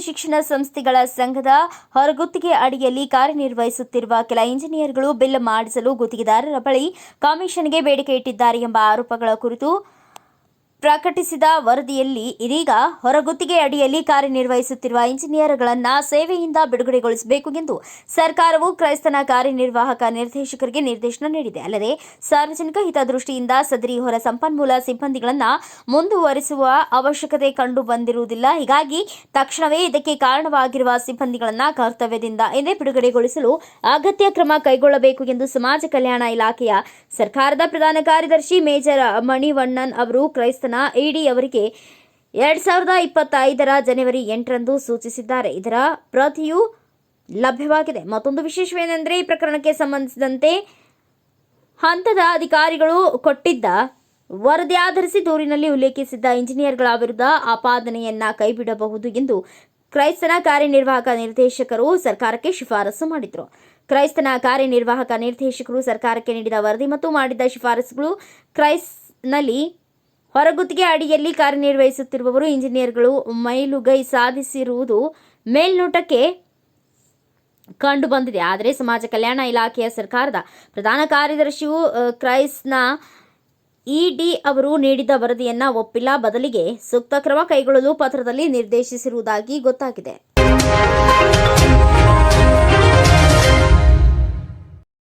ಶಿಕ್ಷಣ ಸಂಸ್ಥೆಗಳ ಸಂಘದ ಹೊರಗುತ್ತಿಗೆ ಅಡಿಯಲ್ಲಿ ಕಾರ್ಯನಿರ್ವಹಿಸುತ್ತಿರುವ ಕೆಲ ಇಂಜಿನಿಯರ್ಗಳು ಬಿಲ್ ಮಾಡಿಸಲು ಗುತ್ತಿಗೆದಾರರ ಬಳಿ ಕಮಿಷನ್ಗೆ ಬೇಡಿಕೆ ಇಟ್ಟಿದ್ದಾರೆ ಎಂಬ ಆರೋಪಗಳ ಕುರಿತು ಪ್ರಕಟಿಸಿದ ವರದಿಯಲ್ಲಿ ಇದೀಗ ಹೊರಗುತ್ತಿಗೆ ಅಡಿಯಲ್ಲಿ ಕಾರ್ಯನಿರ್ವಹಿಸುತ್ತಿರುವ ಇಂಜಿನಿಯರ್ಗಳನ್ನು ಸೇವೆಯಿಂದ ಬಿಡುಗಡೆಗೊಳಿಸಬೇಕು ಎಂದು ಸರ್ಕಾರವು ಕ್ರೈಸ್ತನ ಕಾರ್ಯನಿರ್ವಾಹಕ ನಿರ್ದೇಶಕರಿಗೆ ನಿರ್ದೇಶನ ನೀಡಿದೆ. ಅಲ್ಲದೆ ಸಾರ್ವಜನಿಕ ಹಿತದೃಷ್ಟಿಯಿಂದ ಸದರಿ ಹೊರ ಸಂಪನ್ಮೂಲ ಸಿಬ್ಬಂದಿಗಳನ್ನು ಮುಂದುವರಿಸುವ ಅವಶ್ಯಕತೆ ಕಂಡು ಬಂದಿರುವುದಿಲ್ಲ ಹೀಗಾಗಿ ತಕ್ಷಣವೇ ಇದಕ್ಕೆ ಕಾರಣವಾಗಿರುವ ಸಿಬ್ಬಂದಿಗಳನ್ನು ಕರ್ತವ್ಯದಿಂದ ಎಂದೇ ಬಿಡುಗಡೆಗೊಳಿಸಲು ಅಗತ್ಯ ಕ್ರಮ ಕೈಗೊಳ್ಳಬೇಕು ಎಂದು ಸಮಾಜ ಕಲ್ಯಾಣ ಇಲಾಖೆಯ ಸರ್ಕಾರದ ಪ್ರಧಾನ ಕಾರ್ಯದರ್ಶಿ ಮೇಜರ್ ಮಣಿವಣ್ಣನ್ ಅವರು ಕ್ರೈಸ್ತನ ಇಡಿ ಅವರಿಗೆ ಎರಡ್ ಸಾವಿರದ ಇಪ್ಪತ್ತೈದರ ಜನವರಿ ಎಂಟರಂದು ಸೂಚಿಸಿದ್ದಾರೆ. ಇದರ ಪ್ರತಿಯು ಲಭ್ಯವಾಗಿದೆ. ಮತ್ತೊಂದು ವಿಶೇಷವೇನೆಂದರೆ ಈ ಪ್ರಕರಣಕ್ಕೆ ಸಂಬಂಧಿಸಿದಂತೆ ಹಂತದ ಅಧಿಕಾರಿಗಳು ಕೊಟ್ಟಿದ್ದ ವರದಿ ಆಧರಿಸಿ ದೂರಿನಲ್ಲಿ ಉಲ್ಲೇಖಿಸಿದ್ದ ಇಂಜಿನಿಯರ್ಗಳ ವಿರುದ್ಧ ಆಪಾದನೆಯನ್ನ ಕೈಬಿಡಬಹುದು ಎಂದು ಕ್ರೈಸ್ತನ ಕಾರ್ಯನಿರ್ವಾಹಕ ನಿರ್ದೇಶಕರು ಸರ್ಕಾರಕ್ಕೆ ಶಿಫಾರಸು ಮಾಡಿದರು. ಕ್ರೈಸ್ತನ ಕಾರ್ಯನಿರ್ವಾಹಕ ನಿರ್ದೇಶಕರು ಸರ್ಕಾರಕ್ಕೆ ನೀಡಿದ ವರದಿ ಮತ್ತು ಮಾಡಿದ ಶಿಫಾರಸುಗಳು ಕ್ರೈಸ್ನಲ್ಲಿ ಹೊರಗುತ್ತಿಗೆ ಅಡಿಯಲ್ಲಿ ಕಾರ್ಯನಿರ್ವಹಿಸುತ್ತಿರುವವರು ಇಂಜಿನಿಯರ್ಗಳು ಮೈಲುಗೈ ಸಾಧಿಸಿರುವುದು ಮೇಲ್ನೋಟಕ್ಕೆ ಕಂಡು ಬಂದಿದೆ. ಆದರೆ ಸಮಾಜ ಕಲ್ಯಾಣ ಇಲಾಖೆಯ ಸರ್ಕಾರದ ಪ್ರಧಾನ ಕಾರ್ಯದರ್ಶಿಯು ಕ್ರೈಸ್ನ ಕ್ರೈಸ್ನ ಇಡಿ ಅವರು ನೀಡಿದ ವರದಿಯನ್ನ ಒಪ್ಪಿಲ್ಲ. ಬದಲಿಗೆ ಸೂಕ್ತ ಕ್ರಮ ಕೈಗೊಳ್ಳಲು ಪತ್ರದಲ್ಲಿ ನಿರ್ದೇಶಿಸಿರುವುದಾಗಿ ಗೊತ್ತಾಗಿದೆ.